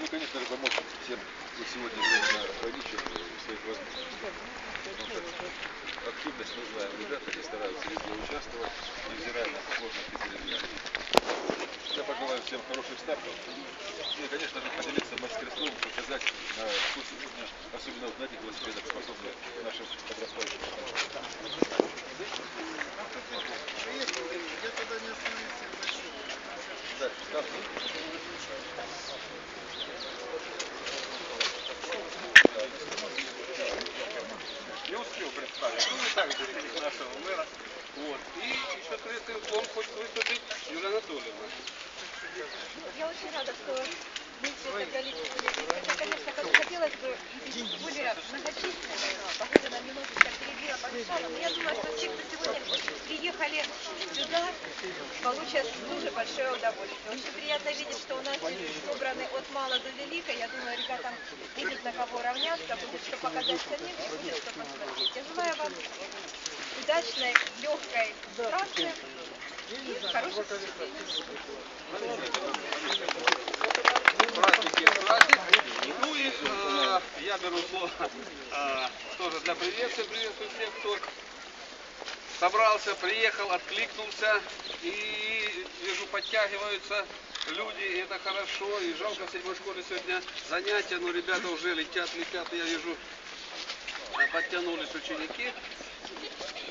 Ну конечно же, помочь всем, кто сегодня временно ограничен в своих возможностях. Потому что активность нужна. Ребята, они стараются везде участвовать, невзирая на сложности передвижения. Я пожелаю всем хороших стартов. Ну и, конечно же, поделиться мастерством, показать, на что сегодня, особенно вот на этих велосипедах, способны нашим подрастающим. Я тогда не остановился Не успел представить. Ну, и так зрители нашего мэра. Вот. И еще третий уклон хочет выступить Юлия Анатольевна. Я очень рада, что Хотя, конечно, как хотелось бы более многочисленные. Погода нам немножечко перебила, помешала. Но я думаю, что все, кто сегодня приехали сюда, получат тоже большое удовольствие. Очень приятно видеть, что у нас собраны от мала до велика. Я думаю, ребятам будет на кого равняться, будет что показать самим и будет что посмотреть. Я желаю вам удачной, легкой трассы и хороших впечатлений. Праздник есть праздник. Ну и э, я беру слово э, тоже для приветствия. Приветствую всех, кто собрался, приехал, откликнулся. И вижу, подтягиваются люди, и это хорошо. И жалко в седьмой школе сегодня занятия, но ребята уже летят, летят. Я вижу, э, подтянулись ученики,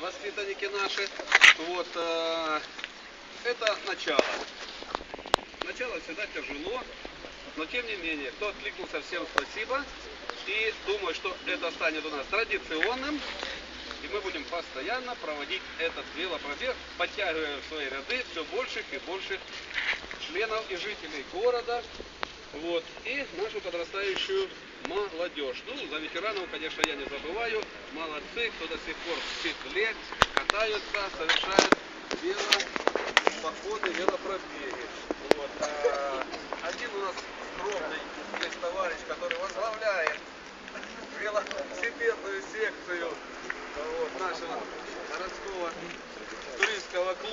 воспитанники наши. Вот, э, это начало. Начало всегда тяжело, но тем не менее, кто откликнулся, всем спасибо. И думаю, что это станет у нас традиционным. И мы будем постоянно проводить этот велопробег, подтягивая в свои ряды все больших и больших членов и жителей города. Вот. И нашу подрастающую молодежь. Ну, за ветеранов, конечно, я не забываю. Молодцы, кто до сих пор в седле катаются, совершают велопоходы, велопробеги. Вот. а,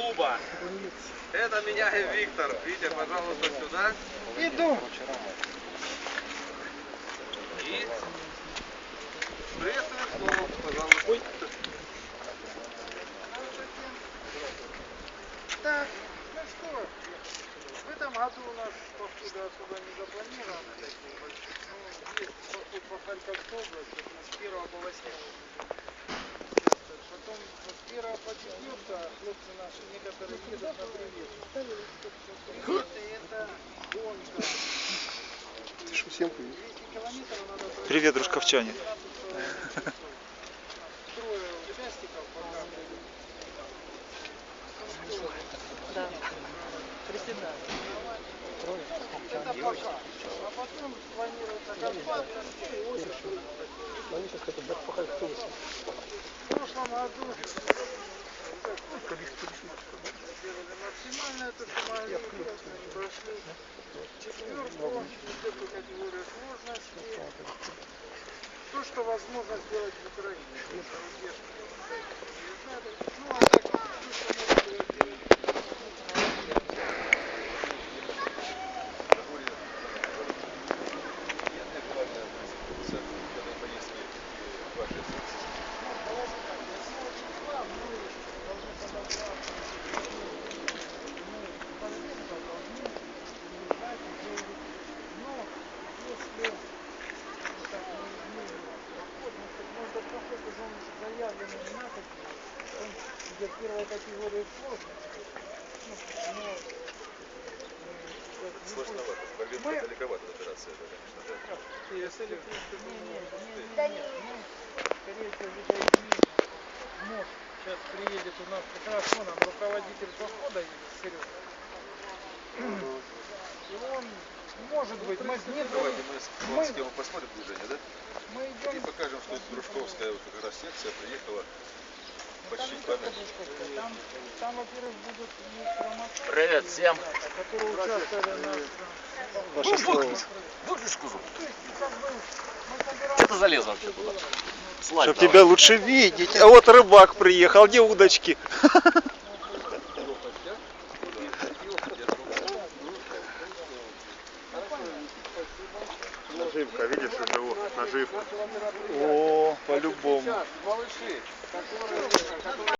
клуба. Это меня и Виктор. Витя, пожалуйста, сюда. Иду. И приветствую слово, пожалуйста. Так, ну что, в этом году у нас походы особо не запланированы такие большие. Ну, есть поход по Харьковской области, с 1 по 8 Потом с 1 по 4 хлопцы наши некоторые едут на привет. Приветы это гонка. 200 километров надо пройти Привет, по дружковчане. 12 Трое участников пока. Да. Приседаю. Это пока. А потом планируется Карпаты и осень. В прошлом году максимально то, что могли, прошли четверку, вот эту категорию сложности. То, что возможно сделать в Украине. Это рубеж. Ну, а так, то, что можно сделать первая категория сложности. Ну, но, не Сложновато. Мы- далековато это, конечно, да. Не, не, не, не, не, ну, скорее всего, не мост. Сейчас приедет у нас как раз он, он руководитель похода Серега. И он, может быть, мы с ним, Давайте мы с Мы- схему посмотрим движение, да? мы И идем покажем, что Дружковская вот как раз секция приехала там там, во-первых, будут Привет всем. которые участвовали на... Ваше слово. Собираем... Что ты залез вообще туда? Чтоб давай. тебя лучше видеть. А вот рыбак приехал, где удочки? Наживка, видишь, это вот наживка. О, по-любому.